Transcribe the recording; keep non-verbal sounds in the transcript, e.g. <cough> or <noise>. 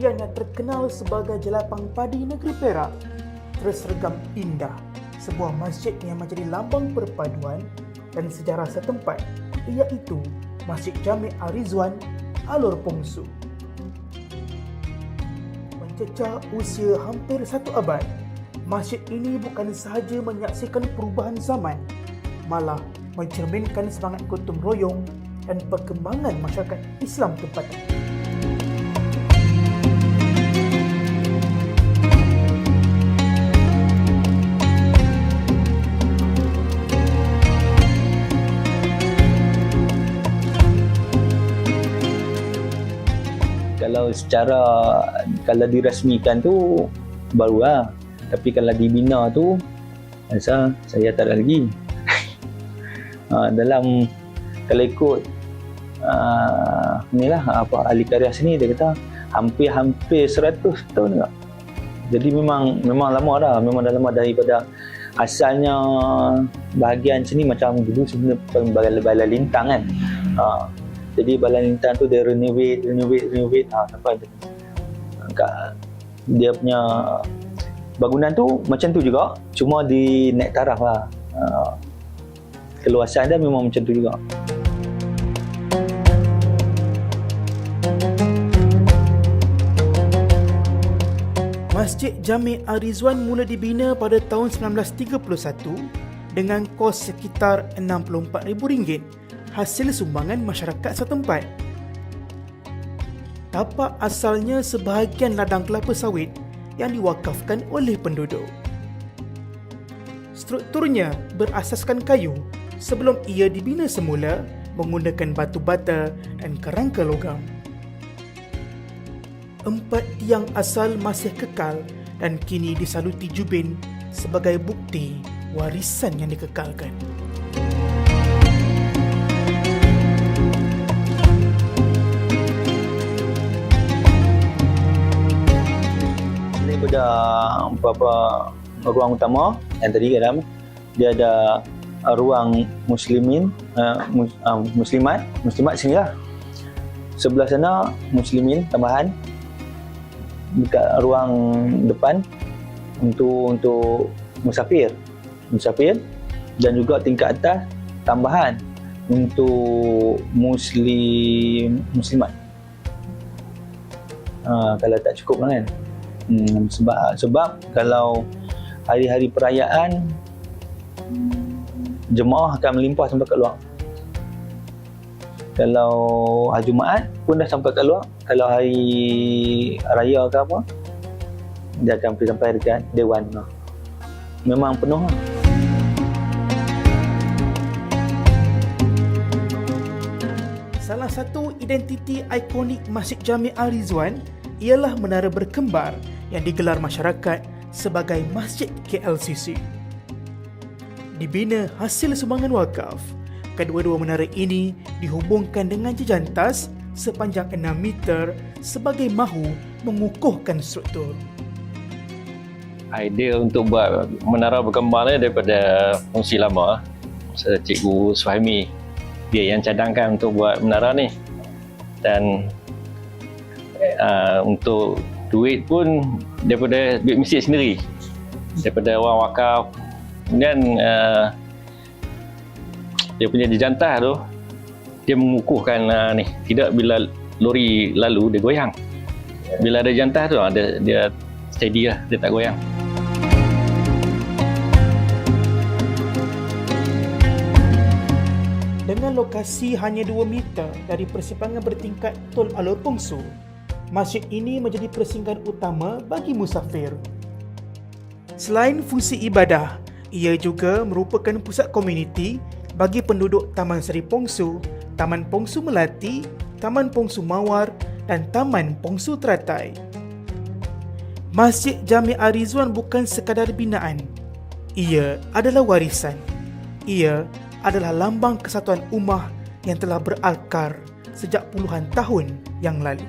Negerian yang terkenal sebagai Jelapang Padi Negeri Perak tersergam indah sebuah masjid yang menjadi lambang perpaduan dan sejarah setempat iaitu Masjid Jami' Arizwan Alor Pongsu. Mencecah usia hampir satu abad, masjid ini bukan sahaja menyaksikan perubahan zaman, malah mencerminkan semangat gotong royong dan perkembangan masyarakat Islam tempatan. Kalau secara kalau dirasmikan tu baru lah. Tapi kalau dibina tu rasa saya tak ada lagi. Ha, <laughs> dalam kalau ikut uh, ni lah apa ahli karya sini dia kata hampir-hampir 100 tahun juga. Jadi memang memang lama dah. Memang dah lama daripada asalnya bahagian sini macam dulu sebenarnya balai, balai lintang kan. Ha, jadi balai lintang tu dia renovate renovate renovate. Ha, sampai dia, kat, dia punya bangunan tu macam tu juga. Cuma di naik taraf lah. Ha, keluasan dia memang macam tu juga. Masjid Jami' Arizwan mula dibina pada tahun 1931 dengan kos sekitar RM64,000 hasil sumbangan masyarakat setempat. Tapak asalnya sebahagian ladang kelapa sawit yang diwakafkan oleh penduduk. Strukturnya berasaskan kayu sebelum ia dibina semula menggunakan batu bata dan kerangka logam. Empat tiang asal masih kekal dan kini disaluti jubin sebagai bukti warisan yang dikekalkan. Daripada beberapa ruang utama. Yang tadi dalam dia ada ruang muslimin uh, mus, uh, muslimat. Muslimat sini lah. Sebelah sana muslimin tambahan. Dekat ruang depan untuk untuk musafir. Musafir. Dan juga tingkat atas tambahan untuk muslim muslimat. Ha, kalau tak cukup kan hmm, sebab sebab kalau hari-hari perayaan jemaah akan melimpah sampai ke luar kalau hari Jumaat pun dah sampai ke luar kalau hari raya ke apa dia akan pergi sampai dekat Dewan lah. memang penuh lah. Salah satu identiti ikonik Masjid Jami' Al-Rizwan ialah menara berkembar yang digelar masyarakat sebagai Masjid KLCC. Dibina hasil sumbangan wakaf, kedua-dua menara ini dihubungkan dengan jejantas sepanjang 6 meter sebagai mahu mengukuhkan struktur. Idea untuk buat menara berkembang ni daripada fungsi lama. Cikgu Suhaimi dia yang cadangkan untuk buat menara ni. Dan uh, untuk duit pun daripada duit masjid sendiri. Daripada orang wakaf. Kemudian uh, dia punya jejantas tu dia mengukuhkan uh, ni tidak bila lori lalu dia goyang bila ada jantas tu dia, dia steady lah dia tak goyang Dengan lokasi hanya 2 meter dari persimpangan bertingkat Tol Alor Pongsu, masjid ini menjadi persinggahan utama bagi musafir. Selain fungsi ibadah, ia juga merupakan pusat komuniti bagi penduduk Taman Seri Pongsu, Taman Pongsu Melati, Taman Pongsu Mawar dan Taman Pongsu Teratai. Masjid Jami' Arizwan bukan sekadar binaan. Ia adalah warisan. Ia adalah lambang kesatuan ummah yang telah berakar sejak puluhan tahun yang lalu.